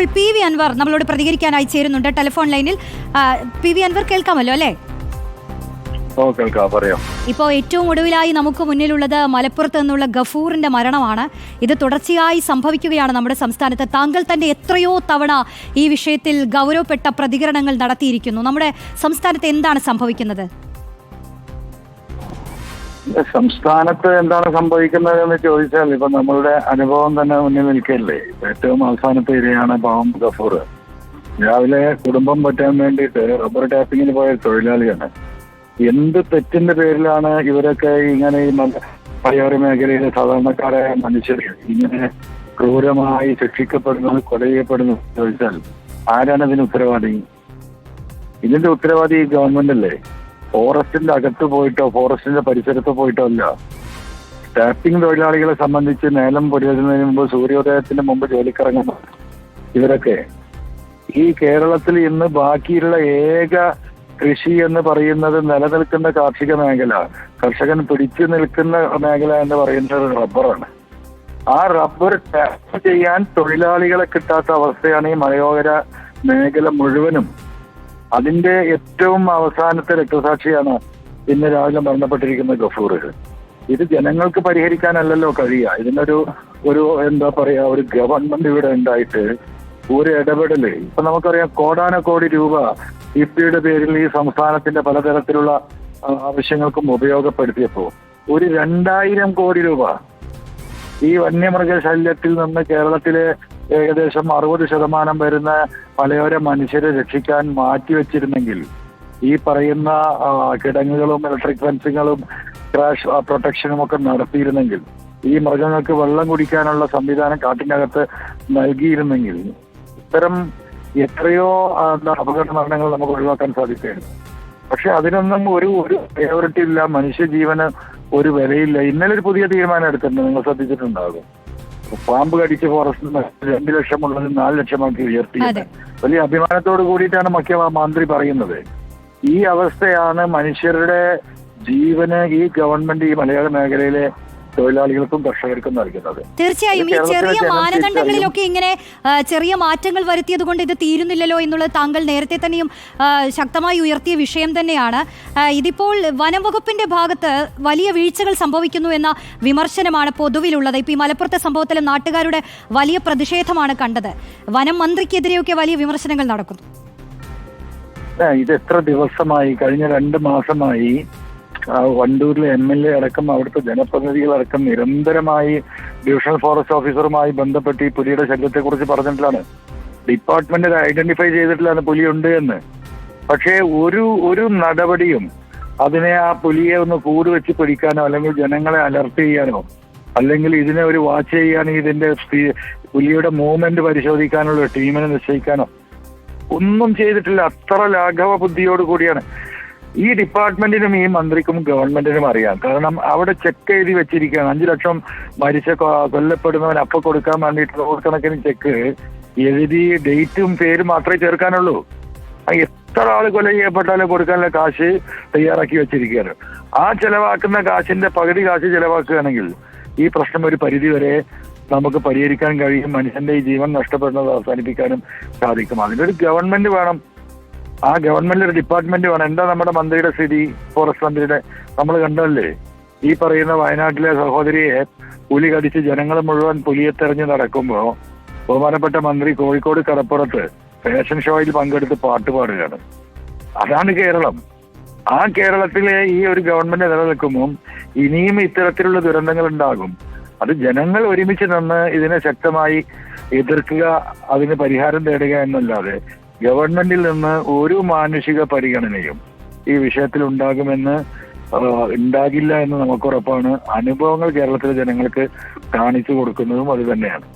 ഇപ്പോൾ P V Anwar നമ്മളോട് പ്രതികരിക്കാനായി ചേരുന്നുണ്ട്. ടെലിഫോൺ ലൈനിൽ പി വി അൻവർ കേൾക്കാമല്ലോ അല്ലേ? ഇപ്പോൾ ഏറ്റവും ഒടുവിലായി നമുക്ക് മുന്നിലുള്ളത് മലപ്പുറത്ത് നിന്നുള്ള ഗഫൂറിന്റെ മരണമാണ്. ഇത് തുടർച്ചയായി സംഭവിക്കുകയാണ് നമ്മുടെ സംസ്ഥാനത്ത്. താങ്കൾ തന്നെ എത്രയോ തവണ ഈ വിഷയത്തിൽ ഗൗരവപ്പെട്ട പ്രതികരണങ്ങൾ നടത്തിയിരിക്കുന്നു. നമ്മുടെ സംസ്ഥാനത്ത് എന്താണ് സംഭവിക്കുന്നത്? സംസ്ഥാനത്ത് എന്താണ് സംഭവിക്കുന്നത് എന്ന് ചോദിച്ചാൽ ഇപ്പൊ നമ്മളുടെ അനുഭവം തന്നെ മുന്നിൽ നിൽക്കല്ലേ? ഏറ്റവും അവസാനത്തെ ഇരയാണ് പാവം ഗഫൂർ. രാവിലെ കുടുംബം പറ്റാൻ വേണ്ടിയിട്ട് റബ്ബർ ടാപ്പിങ്ങിന് പോയ തൊഴിലാളിയാണ്. എന്ത് തെറ്റിന്റെ പേരിലാണ് ഇവരൊക്കെ ഇങ്ങനെ ഈ മലയോര മേഖലയിലെ സാധാരണക്കാരായ മനുഷ്യർ ഇങ്ങനെ ക്രൂരമായി ശിക്ഷിക്കപ്പെടുന്നത് കൊല ചോദിച്ചാൽ ആരാണ് ഇതിന് ഉത്തരവാദി? ഇതിന്റെ ഉത്തരവാദി ഈ ഗവൺമെന്റ് അല്ലേ ഫോറസ്റ്റിന്റെ അകത്ത് പോയിട്ടോ ഫോറസ്റ്റിന്റെ പരിസരത്ത് പോയിട്ടോ അല്ല. ടാപ്പിംഗ് തൊഴിലാളികളെ സംബന്ധിച്ച് നേലം പൊരുതുന്നതിന് മുമ്പ് സൂര്യോദയത്തിന് മുമ്പ് ജോലിക്കിറങ്ങുന്ന ഇവരൊക്കെ. ഈ കേരളത്തിൽ ഇന്ന് ബാക്കിയുള്ള ഏക കൃഷി എന്ന് പറയുന്നത് നിലനിൽക്കുന്ന കാർഷിക മേഖല കർഷകൻ പിടിച്ചു നിൽക്കുന്ന മേഖല എന്ന് പറയുന്നത് റബ്ബറാണ്. ആ റബ്ബർ ടാപ്പ് ചെയ്യാൻ തൊഴിലാളികളെ കിട്ടാത്ത അവസ്ഥയാണ് ഈ മലയോര മേഖല മുഴുവനും. അതിന്റെ ഏറ്റവും അവസാനത്തെ രക്തസാക്ഷിയാണ് ഇന്ന് രാവിലെ മരണപ്പെട്ടിരിക്കുന്ന ഗഫൂർ. ഇത് ജനങ്ങൾക്ക് പരിഹരിക്കാനല്ലല്ലോ കഴിയുക. ഇതിനൊരു ഒരു എന്താ പറയാ ഒരു ഗവൺമെന്റ് ഇവിടെ ഉണ്ടായിട്ട് ഒരു ഇടപെടൽ. ഇപ്പൊ നമുക്കറിയാം കോടാനക്കോടി രൂപ ഇപ്പിയുടെ പേരിൽ ഈ സംസ്ഥാനത്തിന്റെ പലതരത്തിലുള്ള ആവശ്യങ്ങൾക്കും ഉപയോഗപ്പെടുത്തിയപ്പോ ഒരു രണ്ടായിരം കോടി രൂപ ഈ വന്യമൃഗ ശല്യത്തിൽ നിന്ന് കേരളത്തിലെ ഏകദേശം അറുപത് ശതമാനം വരുന്ന മലയോര മനുഷ്യരെ രക്ഷിക്കാൻ മാറ്റിവെച്ചിരുന്നെങ്കിൽ ഈ പറയുന്ന കിടങ്ങുകളും ഇലക്ട്രിക് ഫെൻസിങ്ങുകളും ക്രാഷ് പ്രൊട്ടക്ഷനും ഒക്കെ നടത്തിയിരുന്നെങ്കിൽ ഈ മൃഗങ്ങൾക്ക് വെള്ളം കുടിക്കാനുള്ള സംവിധാനം കാട്ടിനകത്ത് നൽകിയിരുന്നെങ്കിൽ ഇത്തരം എത്രയോ എന്താ അപകട മരണങ്ങൾ നമുക്ക് ഒഴിവാക്കാൻ സാധിക്കുകയായിരുന്നു. പക്ഷെ അതിനൊന്നും ഒരു ഒരു പ്രയോറിറ്റി ഇല്ല. മനുഷ്യജീവന് ഒരു വിലയില്ല. ഇന്നലെ ഒരു പുതിയ തീരുമാനം എടുത്തിട്ടുണ്ട്. നിങ്ങൾ ശ്രദ്ധിച്ചിട്ടുണ്ടാകും. പാമ്പ് കടിച്ച് ഫോറസ്റ്റ് ലക്ഷം ഉള്ളത് നാല് ലക്ഷമാക്കി ഉയർത്തി. വലിയ അഭിമാനത്തോട് കൂടിയിട്ടാണ് മുഖ്യ മന്ത്രി പറയുന്നത് ഈ അവസ്ഥയാണ് മനുഷ്യരുടെ ജീവന് ഈ ഗവൺമെന്റ് ഈ മലയാള മേഖലയിലെ തൊഴിലാളികൾക്കും കർഷകർക്കും നൽകുന്നത്. തീർച്ചയായും. ഈ ചെറിയ മാനദണ്ഡങ്ങളിലൊക്കെ ഇങ്ങനെ ചെറിയ മാറ്റങ്ങൾ വരുത്തിയത് കൊണ്ട് ഇത് തീരുന്നില്ലല്ലോ എന്നുള്ളത് താങ്കൾ നേരത്തെ തന്നെയും ശക്തമായി ഉയർത്തിയ വിഷയം തന്നെയാണ്. ഇതിപ്പോൾ വനം വകുപ്പിന്റെ ഭാഗത്ത് വലിയ വീഴ്ചകൾ സംഭവിക്കുന്നു എന്ന വിമർശനമാണ് പൊതുവിലുള്ളത്. ഇപ്പൊ ഈ മലപ്പുറത്തെ സംഭവത്തിൽ നാട്ടുകാരുടെ വലിയ പ്രതിഷേധമാണ് കണ്ടത്. വനം മന്ത്രിക്കെതിരെയൊക്കെ വലിയ വിമർശനങ്ങൾ നടക്കുന്നു. ഇത് എത്ര ദിവസമായി കഴിഞ്ഞ രണ്ട് മാസമായി വണ്ടൂരിലെ എം എൽ എ അടക്കം അവിടുത്തെ ജനപ്രതിനിധികളടക്കം നിരന്തരമായി ഡിവിഷണൽ ഫോറസ്റ്റ് ഓഫീസറുമായി ബന്ധപ്പെട്ട് ഈ പുലിയുടെ ശല്യത്തെ കുറിച്ച് പറഞ്ഞിട്ടുള്ളതാണ്. ഡിപ്പാർട്ട്മെന്റ് ഐഡന്റിഫൈ ചെയ്തിട്ടില്ലാണ് പുലിയുണ്ട് എന്ന്. പക്ഷേ ഒരു ഒരു നടപടിയും അതിനെ ആ പുലിയെ ഒന്ന് കൂട് വെച്ച് പിടിക്കാനോ അല്ലെങ്കിൽ ജനങ്ങളെ അലർട്ട് ചെയ്യാനോ അല്ലെങ്കിൽ ഇതിനെ ഒരു വാച്ച് ചെയ്യാൻ ഇതിന്റെ പുലിയുടെ മൂവ്മെന്റ് പരിശോധിക്കാനുള്ള ടീമിനെ നിശ്ചയിക്കാനോ ഒന്നും ചെയ്തിട്ടില്ല. അത്ര ലാഘവ ബുദ്ധിയോട് കൂടിയാണ് ഈ ഡിപ്പാർട്ട്മെന്റിനും ഈ മന്ത്രിക്കും ഗവൺമെന്റിനും അറിയാം. കാരണം അവിടെ ചെക്ക് എഴുതി വെച്ചിരിക്കുകയാണ്. അഞ്ചു ലക്ഷം മരിച്ച കൊല്ലപ്പെടുന്നവൻ അപ്പൊ കൊടുക്കാൻ വേണ്ടിയിട്ട് നൂറുകണക്കിന് ചെക്ക് എഴുതി ഡേറ്റും പേരും മാത്രമേ ചേർക്കാനുള്ളൂ. എത്ര ആൾ കൊല ചെയ്യപ്പെട്ടാലും കൊടുക്കാനുള്ള കാശ് തയ്യാറാക്കി വെച്ചിരിക്കുകയാണ്. ആ ചെലവാക്കുന്ന കാശിന്റെ പകുതി കാശ് ചെലവാക്കുകയാണെങ്കിൽ ഈ പ്രശ്നം ഒരു പരിധി വരെ നമുക്ക് പരിഹരിക്കാൻ കഴിയും. മനുഷ്യന്റെ ഈ ജീവൻ നഷ്ടപ്പെടുന്നത് അവസാനിപ്പിക്കാനും സാധിക്കും. അതിനൊരു ഗവൺമെന്റ് വേണം. ആ ഗവൺമെന്റ് ഒരു ഡിപ്പാർട്ട്മെന്റ് വേണം. എന്താ നമ്മുടെ മന്ത്രിയുടെ സ്ഥിതി ഫോറസ്റ്റ് മന്ത്രിയുടെ? നമ്മൾ കണ്ടല്ലേ ഈ പറയുന്ന വയനാട്ടിലെ സഹോദരിയെ പുലി കടിച്ച് ജനങ്ങൾ മുഴുവൻ പുലിയെ തെരഞ്ഞു നടക്കുമ്പോ ബഹുമാനപ്പെട്ട മന്ത്രി കോഴിക്കോട് കടപ്പുറത്ത് ഫാഷൻ ഷോയിൽ പങ്കെടുത്ത് പാട്ട് പാടുകയാണ്. അതാണ് കേരളം. ആ കേരളത്തിലെ ഈ ഒരു ഗവൺമെന്റ് നിലനിൽക്കുമ്പോൾ ഇനിയും ഇത്തരത്തിലുള്ള ദുരന്തങ്ങൾ ഉണ്ടാകും. അത് ജനങ്ങൾ ഒരുമിച്ച് നിന്ന് ഇതിനെ ശക്തമായി എതിർക്കുക അതിന് പരിഹാരം തേടുക എന്നല്ലാതെ ഗവൺമെന്റിൽ നിന്ന് ഒരു മാനുഷിക പരിഗണനയും ഈ വിഷയത്തിൽ ഉണ്ടാകുമെന്ന് ഉണ്ടാകില്ല എന്ന് നമുക്ക് ഉറപ്പാണ്. അനുഭവങ്ങൾ കേരളത്തിലെ ജനങ്ങൾക്ക് കാണിച്ചു കൊടുക്കുന്നതും അത് തന്നെയാണ്.